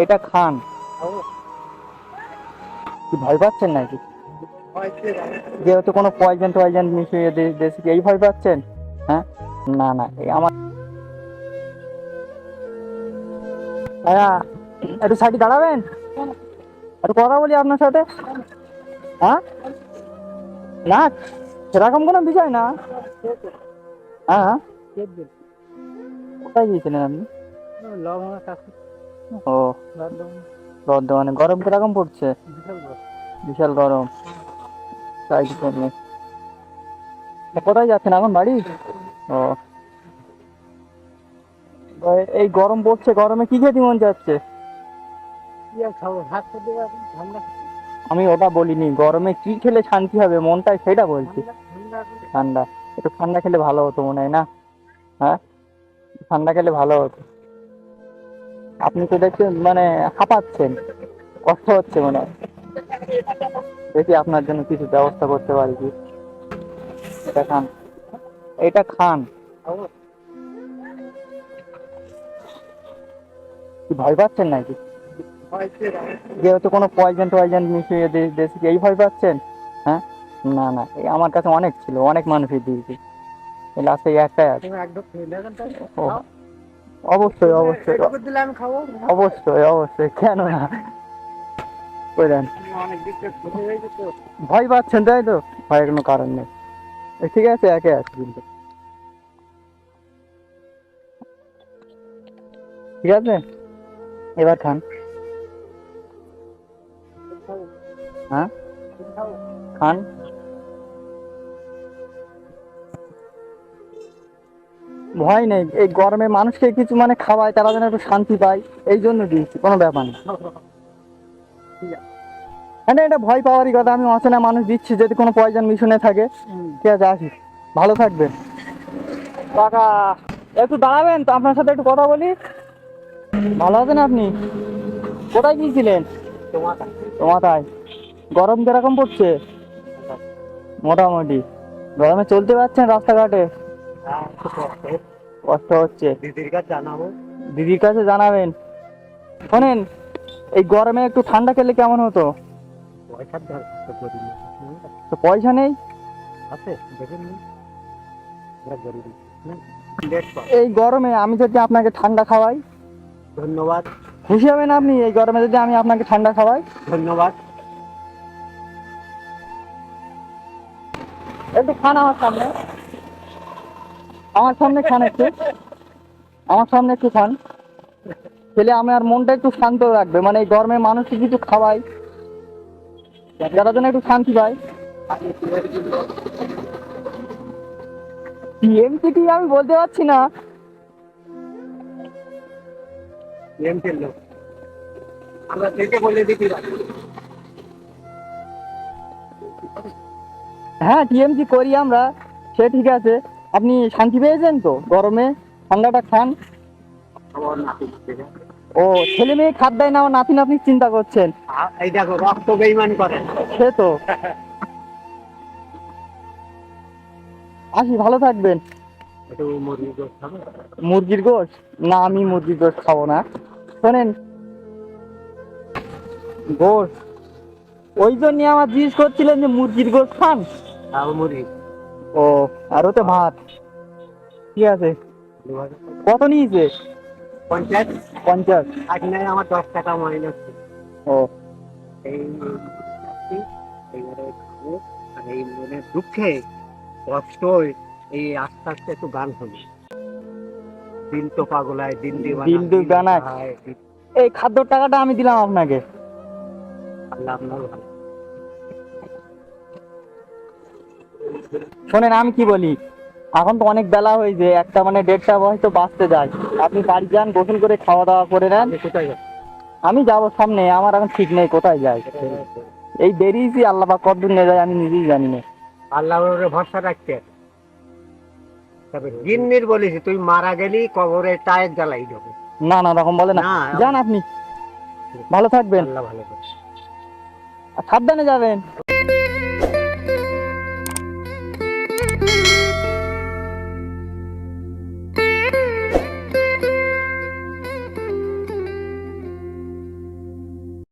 এটা খান। কি ভয় পাচ্ছেন নাকি? যেহেতু কোনো পয়জন টয়জন মিশিয়ে দে- দিয়েছে কি এই ভয় পাচ্ছেন? হ্যাঁ? না না আমার ভাইয়া, একটু সাইডে দাঁড়াবেন? একটু কথা বলি আপনার সাথে? হ্যাঁ? না, সেরকম কোনো বিষয় না। হ্যাঁ কোথায় গিয়েছিলেন আপনি? ও। বর্ধমানে। গরম কীরকম পড়ছে? বিশাল গরম। তাই করবে কোথায় যাচ্ছেন? এখন বাড়ি? ও। এই গরম পড়ছে। গরমে কি খেতে মন যাচ্ছে? আমি ওটা বলিনি। গরমে কি খেলে শান্তি হবে? মনটাই সেটা বলছি। ঠান্ডা। একটু ঠান্ডা খেলে ভালো হতো মনে হয়, না? হ্যাঁ? ঠান্ডা খেলে ভালো হতো। আপনি তো দেখছেন মানে হাঁপাচ্ছেন। কষ্ট হচ্ছে মনে হয়। দেখি আপনার জন্য কিছু ব্যবস্থা করতে পারি কি? এটা খান। এটা খান। কি ভয় পাচ্ছেন নাকি? যেহেতু কোনো পয়জন টয়জন মিশিয়ে কি এই ভয় পাচ্ছেন? হ্যাঁ? না না এই আমার কাছে অনেক ছিল অনেক মানুষই দিয়েছি। এই লাস্টে একটাই আছে। ও, অবশ্যই অবশ্যই। অবশ্যই অবশ্যই কেন না? ভয় পাচ্ছেন তাই তো? ভয়ের কোনো কারণ নেই। ঠিক আছে একে আছে কিন্তু। ঠিক আছে? এবার খান। হ্যাঁ? খান। ভয় নেই। এই গরমে মানুষকে কিছু মানে খাওয়ায় তারা যেন একটু শান্তি পায় এই জন্য দিয়েছি কোনো ব্যাপার না। হ্যাঁ এটা ভয় পাওয়ারই কথা আমি অচেনা মানুষ দিচ্ছি যদি কোনো পয়জন মিশনে থাকে ঠিক আছে আসি। ভালো থাকবেন। কাকা একটু দাঁড়াবেন তো আপনার সাথে একটু কথা বলি। ভালো আছেন আপনি? কোথায় গিয়েছিলেন? তোমাতায়। গরম কীরকম পড়ছে? মোটামুটি। গরমে চলতে পারছেন রাস্তাঘাটে? কষ্ট হচ্ছে। দিদির কাছে জানাব। দিদির কাছে জানাবেন? শোনেন এই গরমে একটু ঠান্ডা খেলে কেমন হতো? তো পয়সা নেই? আছে। এই গরমে আমি যদি আপনাকে ঠান্ডা খাওয়াই? ধন্যবাদ। খুশি হবেন আপনি? এই গরমে যদি আমি আপনাকে ঠান্ডা খাওয়াই? ধন্যবাদ। একটু খান আমার সামনে। আমার সামনে খান একটু। আমার সামনে একটু খান। খেলে আমার মনটা একটু শান্ত রাখবে। মানে এই গরমে মানুষকে কিছু খাওয়াই যারা যেন একটু শান্তি পায়। টিএমসি কি আমি বলতে পারছি না। আমরা বলে হ্যাঁ টিএমসি করি আমরা। সে ঠিক আছে। আপনি শান্তি পেয়েছেন তো? গরমে? ঠান্ডাটা খান। ও ছেলে মেয়ে খাদ দেয় না নাতনি চিন্তা করছেন। এই দেখো রক্ত বেইমান করে। সে তো। আসি ভালো থাকবেন। মুরগির গোশ না আমি মুরগির গোশ খাব না। শোনেন গোশ। ওই জন্য আমার জিজ্ঞেস করছিলেন যে মুরগির গোশ খান? মুরগি। ও আর ওতে ভাত। ঠিক আছে? কত নিয়েছে? পঞ্চায়েত পঞ্চাশ। আজ নাই আমার দশ টাকা মাইনাস। ও। এই এই মনে দুঃখে কষ্ট এই আস্তে আস্তে একটু গান শুনি দিল তো পাগলায় দিল দিবানা দিল দিল এই খাদ্যর টাকাটা আমি দিলাম আপনাকে। আল্লাহ আপনার ভালো। শোনেন আমি কি বলি? এখন তো অনেক বেলা হয়েছে একটা মানে দেড়টা হয়তো বাঁচতে যায়। আপনি বাড়ি যান গোসল করে খাওয়া দাওয়া করে নেন। যাচ্ছেন? আমি যাব সামনে আমার এখন ঠিক নেই কোথায় যাই এই বেরিয়েছি আল্লাহ বা কতদূর নিয়ে যায় আমি নিজেই জানি না। আল্লাহর উপরে ভরসা রাখতে। তবে জিন্নির বলেছি তুই মারা গেলি কবরে টায়ার জ্বালাই দেবো। না না রকম বলে না। যান আপনি। ভালো থাকবেন। আল্লাহ ভালো সাবধানে যাবেন।